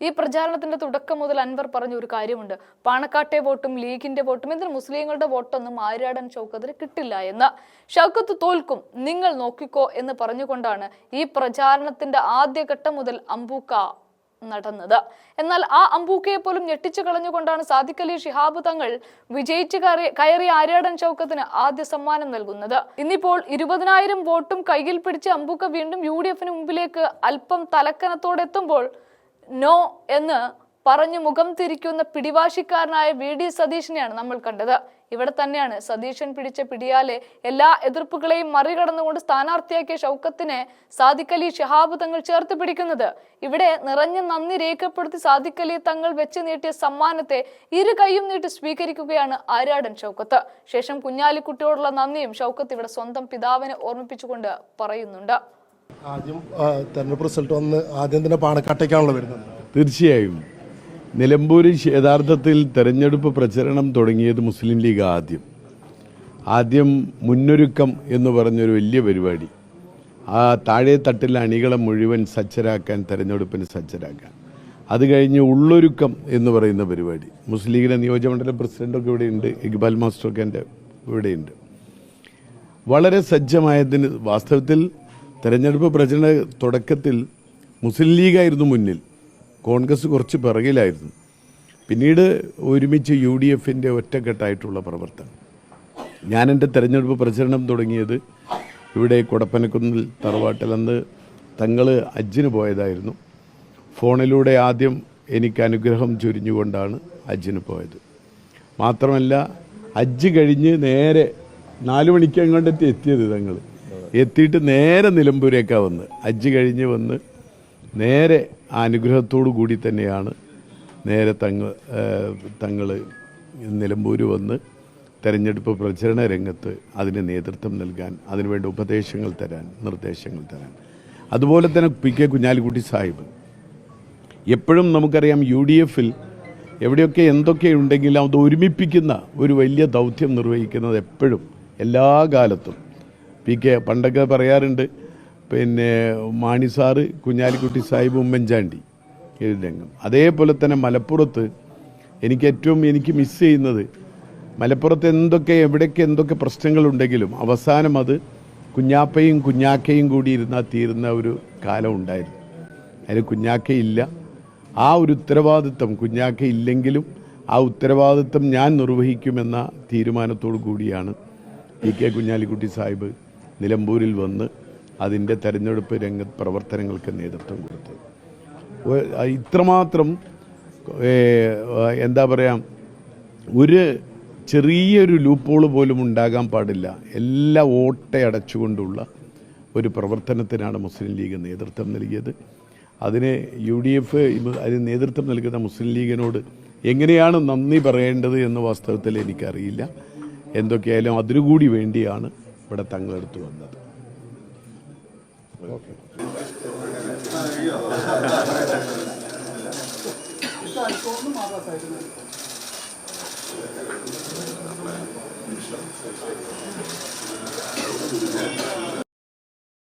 ഈ പ്രചാരണത്തിന്റെ തുടക്കം മുതൽ അൻവർ പറഞ്ഞ ഒരു കാര്യമുണ്ട്. പാണക്കാട്ടെ വോട്ടും ലീഗിന്റെ വോട്ടും ഇതിന് മുസ്ലിങ്ങളുടെ വോട്ടൊന്നും ആര്യാടൻ ഷൗക്കത്തിന് കിട്ടില്ല എന്ന് ഷൗക്കത്ത് തോൽക്കും നിങ്ങൾ നോക്കിക്കോ എന്ന് പറഞ്ഞുകൊണ്ടാണ് ഈ പ്രചാരണത്തിന്റെ ആദ്യഘട്ടം മുതൽ അമ്പൂക്ക നടന്നത്. എന്നാൽ ആ അമ്പൂക്കയെ പോലും ഞെട്ടിച്ചു കളഞ്ഞുകൊണ്ടാണ് സാദിഖ് അലി ഷിഹാബ് തങ്ങൾ വിജയിച്ചു കയറി ആര്യാടൻ ചൗക്കത്തിന് ആദ്യ സമ്മാനം നൽകുന്നത്. ഇന്നിപ്പോൾ ഇരുപതിനായിരം വോട്ടും കയ്യിൽ പിടിച്ച് അമ്പൂക്ക വീണ്ടും യു മുമ്പിലേക്ക് അല്പം തലക്കനത്തോടെ എത്തുമ്പോൾ നോ എന്ന് പറഞ്ഞു മുഖം തിരിക്കുന്ന പിടിവാശിക്കാരനായ വി ഡി സതീഷിനെയാണ് നമ്മൾ കണ്ടത്. ഇവിടെ തന്നെയാണ് സതീശൻ പിടിച്ച പിടിയാലെ എല്ലാ എതിർപ്പുകളെയും മറികടന്നുകൊണ്ട് സ്ഥാനാർത്ഥിയാക്കിയ ഷൗക്കത്തിനെ സാദിഖ് അലി ഷിഹാബ് തങ്ങൾ ചേർത്ത് പിടിക്കുന്നത്. ഇവിടെ നിറഞ്ഞ നന്ദി രേഖപ്പെടുത്തി സാദിഖ് അലി തങ്ങൾ വെച്ച് നീട്ടിയ സമ്മാനത്തെ ഇരു കൈയും നീട്ടി സ്വീകരിക്കുകയാണ് ആരാടൻ ഷൗക്കത്ത് ശേഷം കുഞ്ഞാലിക്കുട്ടിയോടുള്ള നന്ദിയും ഷൗക്കത്ത് ഇവിടെ സ്വന്തം പിതാവിനെ ഓർമ്മിപ്പിച്ചുകൊണ്ട് പറയുന്നുണ്ട്. ആദ്യം റിസൾട്ട് വന്ന് ആദ്യം തന്നെ പാണക്കാട്ടേക്കാണല്ലോ വരുന്നത്. തീർച്ചയായും. നിലമ്പൂരിൽ യഥാർത്ഥത്തിൽ തെരഞ്ഞെടുപ്പ് പ്രചരണം തുടങ്ങിയത് മുസ്ലിം ലീഗ് ആദ്യം. ആദ്യം മുന്നൊരുക്കം എന്ന് പറഞ്ഞൊരു വലിയ പരിപാടി. ആ താഴെ തട്ടിലെ അണികളെ മുഴുവൻ സജ്ജരാക്കാൻ തെരഞ്ഞെടുപ്പിന് സജ്ജരാക്കാൻ. അത് കഴിഞ്ഞ് ഉള്ളൊരുക്കം എന്ന് പറയുന്ന പരിപാടി. മുസ്ലിം ലീഗിന്റെ നിയോജകമണ്ഡലം പ്രസിഡന്റൊക്കെ ഇവിടെയുണ്ട് ഇക്ബാൽ മാസ്റ്ററൊക്കെ എന്റെ ഇവിടെയുണ്ട്. വളരെ സജ്ജമായതിന് വാസ്തവത്തിൽ തെരഞ്ഞെടുപ്പ് പ്രചരണ തുടക്കത്തിൽ മുസ്ലിം ലീഗായിരുന്നു മുന്നിൽ. കോൺഗ്രസ് കുറച്ച് പിറകിലായിരുന്നു. പിന്നീട് ഒരുമിച്ച് യു ഡി എഫിന്റെ ഒറ്റക്കെട്ടായിട്ടുള്ള പ്രവർത്തനം. ഞാൻ എന്റെ തെരഞ്ഞെടുപ്പ് പ്രചരണം തുടങ്ങിയത് ഇവിടെ കൊടപ്പനക്കുന്നിൽ തറവാട്ടിൽ അന്ന് തങ്ങൾ അജ്ജിന് പോയതായിരുന്നു. ഫോണിലൂടെ ആദ്യം എനിക്ക് അനുഗ്രഹം ചൊരിഞ്ഞുകൊണ്ടാണ് അജ്ജിന് പോയത്. മാത്രമല്ല ഹജ്ജ് കഴിഞ്ഞ് നേരെ നാല് മണിക്ക് എത്തിയത് തങ്ങൾ എത്തിയിട്ട് നേരെ നിലമ്പൂരേക്കാണ് വന്ന്. അജ്ജ് കഴിഞ്ഞ് വന്ന് നേരെ അനുഗ്രഹത്തോടു കൂടി തന്നെയാണ് നേരെ തങ്ങൾ തങ്ങൾ നിലമ്പൂർ വന്ന് തെരഞ്ഞെടുപ്പ് പ്രചരണ രംഗത്ത് അതിന് നേതൃത്വം നൽകാൻ അതിനുവേണ്ട ഉപദേശങ്ങൾ തരാൻ നിർദ്ദേശങ്ങൾ തരാൻ. അതുപോലെ തന്നെ പി കെ കുഞ്ഞാലിക്കുട്ടി സാഹിബ്. എപ്പോഴും നമുക്കറിയാം യു ഡി എഫിൽ എവിടെയൊക്കെ എന്തൊക്കെ ഉണ്ടെങ്കിലും അത് ഒരുമിപ്പിക്കുന്ന ഒരു വലിയ ദൗത്യം നിർവഹിക്കുന്നത് എപ്പോഴും എല്ലാ കാലത്തും പി കെ പണ്ടൊക്കെ പറയാറുണ്ട്. പിന്നെ മാണി സാറ് കുഞ്ഞാലിക്കുട്ടി സാഹിബ് ഉമ്മൻചാണ്ടി രംഗം അതേപോലെ തന്നെ മലപ്പുറത്ത് എനിക്ക് ഏറ്റവും എനിക്ക് മിസ് ചെയ്യുന്നത് മലപ്പുറത്ത് എന്തൊക്കെ എവിടെയൊക്കെ എന്തൊക്കെ പ്രശ്നങ്ങളുണ്ടെങ്കിലും അവസാനം അത് കുഞ്ഞാപ്പയും കുഞ്ഞാക്കയും കൂടി ഇരുന്നാൽ തീരുന്ന ഒരു കാലം ഉണ്ടായിരുന്നു. അതിൽ കുഞ്ഞാക്കയില്ല ആ ഒരു ഉത്തരവാദിത്വം കുഞ്ഞാക്കയില്ലെങ്കിലും ആ ഉത്തരവാദിത്വം ഞാൻ നിർവഹിക്കുമെന്ന തീരുമാനത്തോടു കൂടിയാണ് പി കെ കുഞ്ഞാലിക്കുട്ടി സാഹിബ് നിലമ്പൂരിൽ വന്ന് അതിന്റെ തെരഞ്ഞെടുപ്പ് രംഗ പ്രവർത്തനങ്ങൾക്ക് നേതൃത്വം കൊടുത്തത് ഇത്രമാത്രം എന്താ പറയുക ഒരു ചെറിയൊരു ലൂപ്പോൾ പോലും ഉണ്ടാകാൻ പാടില്ല. എല്ലാ ഓട്ടയടച്ചുകൊണ്ടുള്ള ഒരു പ്രവർത്തനത്തിനാണ് മുസ്ലിം ലീഗ് നേതൃത്വം നൽകിയത്. അതിന് യു ഡി എഫ് അതിന് നേതൃത്വം നൽകുന്ന മുസ്ലിം ലീഗിനോട് എങ്ങനെയാണ് നന്ദി പറയേണ്ടത് എന്ന് വാസ്തവത്തിൽ എനിക്കറിയില്ല. എന്തൊക്കെയായാലും അതിനുകൂടി വേണ്ടിയാണ് ഇവിടെ തങ്ങളെടുത്ത് വന്നത്.